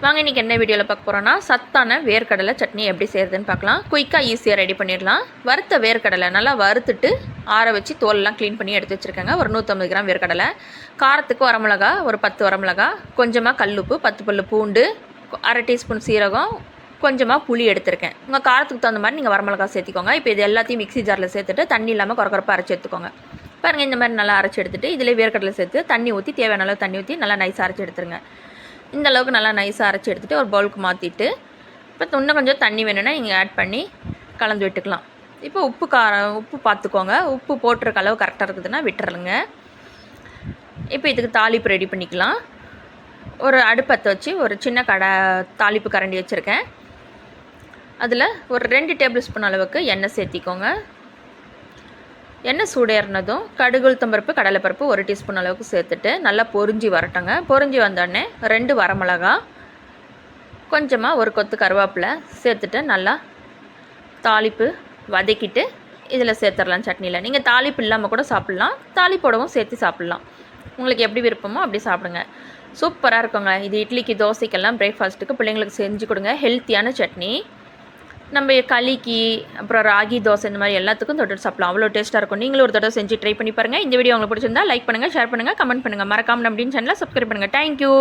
வாங்க இன்றைக்கி என்ன வீடியோவில் பார்க்க போகிறோன்னா சத்தான வேர்க்கடலை சட்னி எப்படி செய்கிறதுன்னு பார்க்கலாம். குயிக்காக ஈஸியாக ரெடி பண்ணிடலாம். வறுத்த வேர்க்கடலை நல்லா வறுத்துட்டு ஆற வச்சு தோலெல்லாம் க்ளீன் பண்ணி எடுத்து வச்சுருக்கேங்க. ஒரு நூற்றம்பது கிராம் வேர்க்கடலை. காரத்துக்கு வரமிளகா ஒரு பத்து வரமிளகா கொஞ்சமாக கல்லுப்பு பத்து பல் பூண்டு அரை டீஸ்பூன் சீரகம். கொஞ்சமாக புளி எடுத்திருக்கேன். உங்கள் காரத்துக்கு தகுந்த மாதிரி நீங்கள் வரமிளகா சேர்த்துக்கோங்க. இப்போ இது எல்லாத்தையும் மிக்சி ஜாரில் சேர்த்துட்டு தண்ணி இல்லாமல் குறக்குறப்பாக அரைச்சி எடுத்துக்கோங்க. பாருங்கள் இந்த மாதிரி நல்லா அரைச்சி எடுத்துட்டு இதில் வேர்க்கடலை சேர்த்து தண்ணி ஊற்றி தேவையான அளவு தண்ணி ஊற்றி நல்லா நைஸாக அரைச்சி எடுத்துருங்க. இந்த அளவுக்கு நல்லா நைஸாக அரைச்சி எடுத்துகிட்டு ஒரு பவுலுக்கு மாற்றிட்டு இப்போ இன்னும் கொஞ்சம் தண்ணி வேணும்னா நீங்கள் ஆட் பண்ணி கலந்து விட்டுக்கலாம். இப்போ உப்பு காரம் உப்பு பார்த்துக்கோங்க உப்பு போட்டிருக்க அளவு கரெக்டாக இருக்குதுன்னா விட்டுறலுங்க. இப்போ இதுக்கு தாளிப்பு ரெடி பண்ணிக்கலாம். ஒரு அடுப்பத்தை வச்சு ஒரு சின்ன கடை தாளிப்பு கரண்டி வச்சுருக்கேன். அதில் ஒரு ரெண்டு டேபிள் ஸ்பூன் அளவுக்கு எண்ணெய் சேர்த்திக்கோங்க. எண்ணெய் சூடேறினதும் கடுகு உளுத்தம்பருப்பு கடலைப்பருப்பு ஒரு டீஸ்பூன் அளவுக்கு சேர்த்துட்டு நல்லா பொறிஞ்சி வரட்டங்க. பொறிஞ்சி வந்தோடனே ரெண்டு வரமிளகா கொஞ்சமாக ஒரு கொத்து கருவேப்பிலை சேர்த்துட்டு நல்லா தாளிப்பு வதக்கிட்டு இதில் சேர்த்துடலாம் சட்னியில். நீங்கள் தாளிப்பு இல்லாமல் கூட சாப்பிட்லாம். தாளிப்போடவும் சேர்த்து சாப்பிட்லாம். உங்களுக்கு எப்படி விருப்பமோ அப்படி சாப்பிடுங்க. சூப்பராக இருக்குங்க. இது இட்லிக்கு தோசைக்கெல்லாம் பிரேக்ஃபாஸ்ட்டுக்கு பிள்ளைங்களுக்கு செஞ்சு கொடுங்க. ஹெல்த்தியான சட்னி. நம்ம களிக்கு அப்புறம் ராகி தோசை இந்த மாதிரி எல்லாத்துக்கும் தொட்டு சாப்பிடலாம். அவ்வளோ டேஸ்ட்டாக இருக்கும். நீங்களும் ஒரு தடவை செஞ்சு ட்ரை பண்ணி பாருங்கள் இந்த வீடியோ உங்களுக்கு பிடிச்சிருந்தா லைக் பண்ணுங்கள் ஷேர் பண்ணுங்கள் கமெண்ட் பண்ணுங்கள் மறக்காமல் அப்படின்னு சேனலில் சப்ஸ்கிரைப் பண்ணுங்கள் தேங்க்யூ